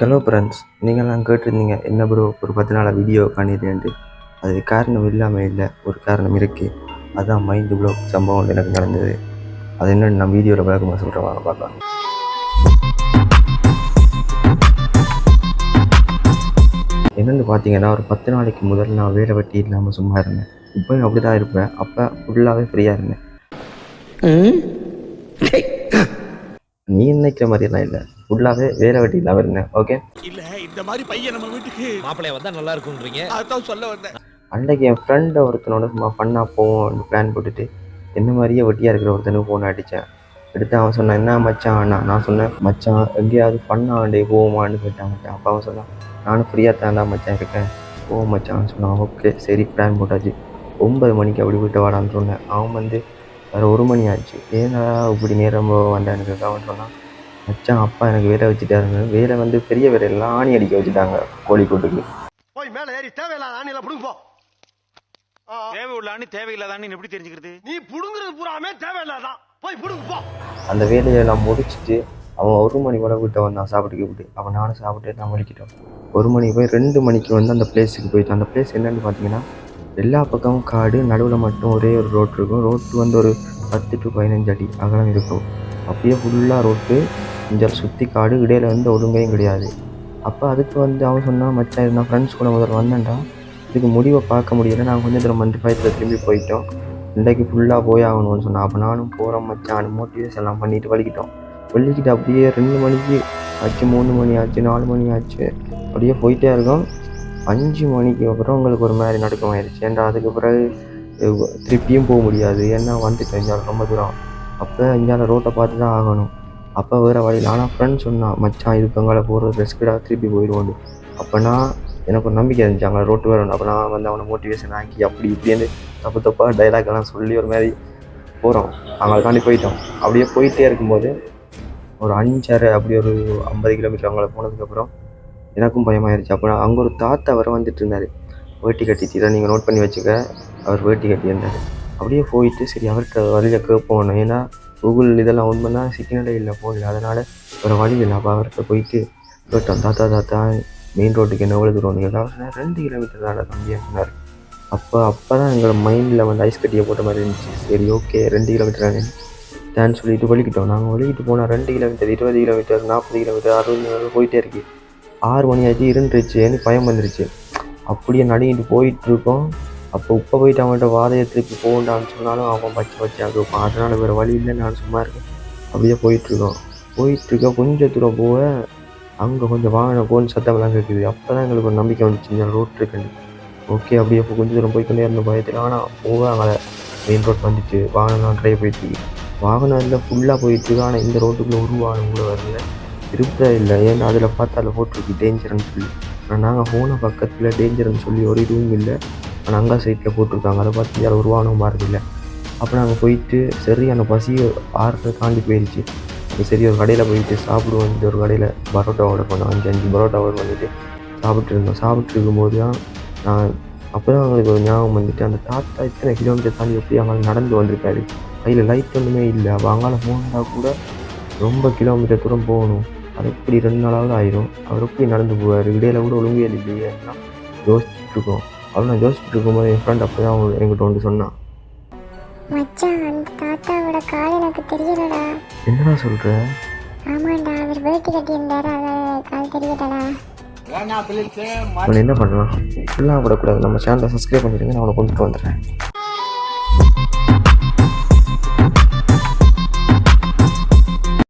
Hello friends நீங்கள்லாம் கேட்டிருந்தீங்க என்ன ப்ரோ ஒரு பத்து நாளாக வீடியோ காணிடுறேன்ட்டு அது காரணம் இல்லாமல் இல்லை ஒரு காரணம் இருக்குது அதுதான் மைண்டு ப்ளோ சம்பவம் எனக்கு நடந்தது. அது என்னென்னு நான் வீடியோவில் விளக்கமாக சொல்கிறேன் வாங்க பார்க்கலாம். என்னென்னு பார்த்தீங்கன்னா ஒரு பத்து நாளைக்கு முதல்ல நான் வேலை வெட்டி இல்லாமல் சும்மா இருந்தேன். இப்போயும் அப்படி தான் இருப்பேன். அப்போ ஃபுல்லாகவே ஃப்ரீயாக இருந்தேன். நீ நினைக்கிற மாதிரியெல்லாம் இல்லை. ஃபுல்லாகவே வேலை வெட்டி இல்லாமல் இருந்தேன் ஓகே இல்ல இந்த மாதிரி பையன் நம்ம வீட்டுக்கு மாப்பிள்ளைய வந்தா நல்லா இருக்கும்ன்றீங்க? அதான் சொல்ல வந்தேன். அன்றைக்கு என் ஃப்ரெண்டை ஒருத்தனோட சும்மா பண்ணா போவோம்னு பிளான் போட்டுட்டு என்ன மாதிரியே வெட்டியாக இருக்கிற ஒருத்தனுக்கு ஃபோன் அடித்தேன் எடுத்து அவன் சொன்னான் என்ன மச்சான்? அண்ணா நான் சொன்னேன் மச்சான் எங்கேயாவது பண்ணாண்டே போவோமான்னு கேட்டான் மச்சான். அப்போ அவன் சொன்னான் நானும் ஃப்ரீயாக தாண்டா மச்சான் இருக்கேன். போவோம் மச்சான் சொன்னான் ஓகே சரி பிளான் போட்டாச்சு. ஒன்பது மணிக்கு அப்படி விட்டு வாடான்னு சொன்னேன். அவன் வந்து வேறு ஒரு மணி ஆச்சு. ஏன்னா இப்படி நேரம் வந்தான்னு கேட்க அவன் சொன்னான் மச்சான் அப்பா எனக்கு வேலை வச்சுட்டாருங்க. வேலை வந்து பெரிய வேலையெல்லாம் ஆணி அடிக்க வச்சுட்டாங்க கோழிக்கூட்டுக்கு. போய் மேல ஏறி தேவையில்லாத ஆணியில புடுங்க போ. ஆ, தேவை உள்ளான்னு தேவையில்லாதான்னு எப்படி தெரிஞ்சுக்கிறது? நீ புடுங்குறது பூராமே தேவையில்லாதான் போய் புடுங்க போ. அந்த வேலையை நான் முடிச்சுட்டு அவன் ஒரு மணி போல வீட்டை வந்தான் சாப்பிட்டுக்கு விட்டு. அவன் நானும் சாப்பிட்டு நான் வலிக்கிட்டோம் ஒரு மணிக்கு போய் ரெண்டு மணிக்கு வந்து அந்த பிளேஸுக்கு போயிட்டு அந்த பிளேஸ் என்னன்னு பார்த்தீங்கன்னா எல்லா பக்கமும் காடு நடுவில் மட்டும் ஒரே ஒரு ரோட் இருக்கும். ரோட்டு வந்து ஒரு பத்து டு பதினஞ்சு அடி அகலம் இருக்கும். அப்படியே ஃபுல்லாக ரோட்டு இங்கே சுற்றி காடு இடையில வந்து ஒழுங்கையும் கிடையாது. அப்போ அதுக்கு வந்து அவன் சொன்னால் மச்சான் இது நான் ஃப்ரெண்ட்ஸ் கூட முதல்ல வந்தேன்டா. இதுக்கு முடிவை பார்க்க முடியல. நாங்கள் கொஞ்சம் தூரம் மந்தி பயத்தில் திரும்பி போயிட்டோம். இன்றைக்கு ஃபுல்லாக போய் ஆகணும்னு சொன்னான் அப்போ நானும் போகிறேன் மச்சான். மோட்டிவேஷன் எல்லாம் பண்ணிட்டு வலிக்கிட்டோம். வலிக்கிட்டு அப்படியே ரெண்டு மணிக்கு ஆச்சு மூணு மணி ஆச்சு நாலு மணி ஆச்சு. அப்படியே போயிட்டே இருக்கோம். அஞ்சு மணிக்கு அப்புறம் உங்களுக்கு ஒரு மாதிரி நடுக்கம் ஆயிடுச்சு ஏன்டா அதுக்கு பிறகு திருப்பியும் போக முடியாது. ஏன்னா வந்துட்டேன் இங்கே ரொம்ப தூரம். அப்போ இங்கே ரோட்டை பார்த்து தான் ஆகணும். அப்போ வேறு வழியில் ஆனால் ஃப்ரெண்ட் சொன்னான் மச்சான் இதுக்கு போகிறது ரெஸ்கிடாக திருப்பி போயிடுவோண்டு அப்போனா எனக்கு ஒரு நம்பிக்கை இருந்துச்சு. அங்கே ரோட்டு வரணும் அப்போ நான் வந்து அவனை மோட்டிவேஷன் ஆக்கி அப்படி இப்படின்னு தப்பு தப்பாக டைலாக்லாம் சொல்லி ஒரு மாதிரி போகிறோம் அங்கே தாண்டி போயிட்டோம். அப்படியே போயிட்டே இருக்கும்போது ஒரு அஞ்சரை அப்படி ஒரு ஐம்பது கிலோமீட்டர் அவங்கள போனதுக்கப்புறம் எனக்கும் பயமாயிருச்சு. அப்போ அங்கே ஒரு தாத்தா வர வந்துட்டு இருந்தார். வேட்டி கட்டிட்டு இதை நீங்கள் நோட் பண்ணி வச்சுக்க. அவர் வேட்டி கட்டியிருந்தார் அப்படியே போயிட்டு சரி அவர்கிட்ட வழியில் கேட்போம் ஏன்னா கூகுள் இதெல்லாம் உண்மைனா சிக்னலே இல்லை ஃபோனில் அதனால் ஒரு வழி இல்லை. அப்போ அவர்கிட்ட போயிட்டு கேட்டோம். தாத்தா தாத்தா மெயின் ரோட்டுக்கு என்ன எவ்வளோ தூரம் கேட்டா அவர் சொன்னார் ரெண்டு கிலோமீட்டர் தான் தம்பியாக சொன்னார். அப்போ அப்போ தான் எங்களோட மைண்டில் வந்து ஐஸ் கட்டியை போட்ட மாதிரி இருந்துச்சு. சரி ஓகே ரெண்டு கிலோமீட்டர் தான். சொல்லிட்டு வலிக்கிட்டோம். நாங்கள் வலிக்கிட்டு போனால் ரெண்டு கிலோமீட்டர் இருபது கிலோமீட்டர் நாற்பது கிலோமீட்டர் அறுபது கிலோமீட்டர் போயிட்டே இருக்குது ஆறு மணி ஆச்சு இருந்துருச்சுன்னு பயம் வந்துருச்சு. அப்படியே நடுங்கிட்டு போயிட்டு இருக்கோம் அப்போ இப்போ போயிட்டு அவன்கிட்ட வாதையை திருப்பி போகண்டான்னு சொன்னாலும் அவன் பச்சை பச்சையாக இருப்பான் அதனால் வேறு வழி இல்லை நான் சும்மா இருக்கேன். அப்படியே போயிட்டுருக்கோம். போயிட்டுருக்க கொஞ்சம் தூரம் போக அங்கே கொஞ்சம் வாகனம் போன்னு சத்தமெல்லாம் கேட்குது. அப்போ தான் எங்களுக்கு ஒரு நம்பிக்கை வந்துச்சு. இந்த ரோட் இருக்குன்னு ஓகே அப்படியே இப்போ கொஞ்சம் தூரம் போய்க்கொண்டே இருந்த பயத்தில் ஆனால் போக அங்கே மெயின் ரோட் வந்துச்சு. வாகனம்லாம் ட்ரை போயிட்டு வாகனம் இல்லை ஃபுல்லாக போயிட்டுருக்கு. ஆனால் இந்த ரோட்டுக்குள்ளே ஒரு வாகனம் கூட வரல. இருப்பதே இல்லை ஏன்னா அதில் பார்த்தா அதில் போட்டிருக்கு டேஞ்சர்னு சொல்லி. ஆனால் நாங்கள் போன பக்கத்தில் டேஞ்சர்னு சொல்லி ஒரு இதுவும் இல்லை. ஆனால் அங்கே சைட்டில் போட்டிருக்காங்க. அதை பார்த்து யாரும் உருவானவும் வாகனம் மாறதில்லை அப்போ நாங்கள் போயிட்டு சரியான பசி ஆறுத்தை தாண்டி போயிடுச்சு சரி ஒரு கடையில் போயிட்டு சாப்பிடுவோம் இந்த ஒரு கடையில் பரோட்டா ஆர்டர் பண்ணோம். அஞ்சு அஞ்சு பரோட்டா ஆர்டர் பண்ணிட்டு சாப்பிட்டு இருந்தோம். சாப்பிட்டு இருக்கும்போது தான் நான் அப்போ தான் அவங்களுக்கு ஒரு ஞாபகம் வந்துட்டு அந்த தாத்தா இத்தனை கிலோமீட்டர் தாண்டி எப்படி அவங்க நடந்து வந்திருக்காரு? கையில் லைட் ஒன்றுமே இல்லை. அப்போ அங்கால போனால் கூட ரொம்ப கிலோமீட்டர் தூரம் போகணும். அது எப்படி ரெண்டு நாளாவது ஆயிரும். அவர் எப்படி நடந்து போவார்? இடையில கூட ஒழுங்கே இல்லையே? யோசிச்சுட்டு இருக்கோம் அவள் நான் யோசிச்சுட்டு இருக்கும்போது என் ஃப்ரெண்ட் அப்போ தான் என்கிட்ட வந்து சொன்னான் மச்சான் அந்த தாத்தாவோட கால் எனக்கு தெரியலடா. என்னடா சொல்கிற ஆமாண்டா அவர் வேட்டி கட்டியிருந்தாரு. அதோட கால் தெரியலடா. அவன் என்ன பண்ணலாம்? ஃபுல்லாக விடக்கூடாது. நம்ம சேனலை சப்ஸ்கிரைப் பண்ணிடுங்க. நான் அவனை கொண்டுட்டு வந்துடுறேன்.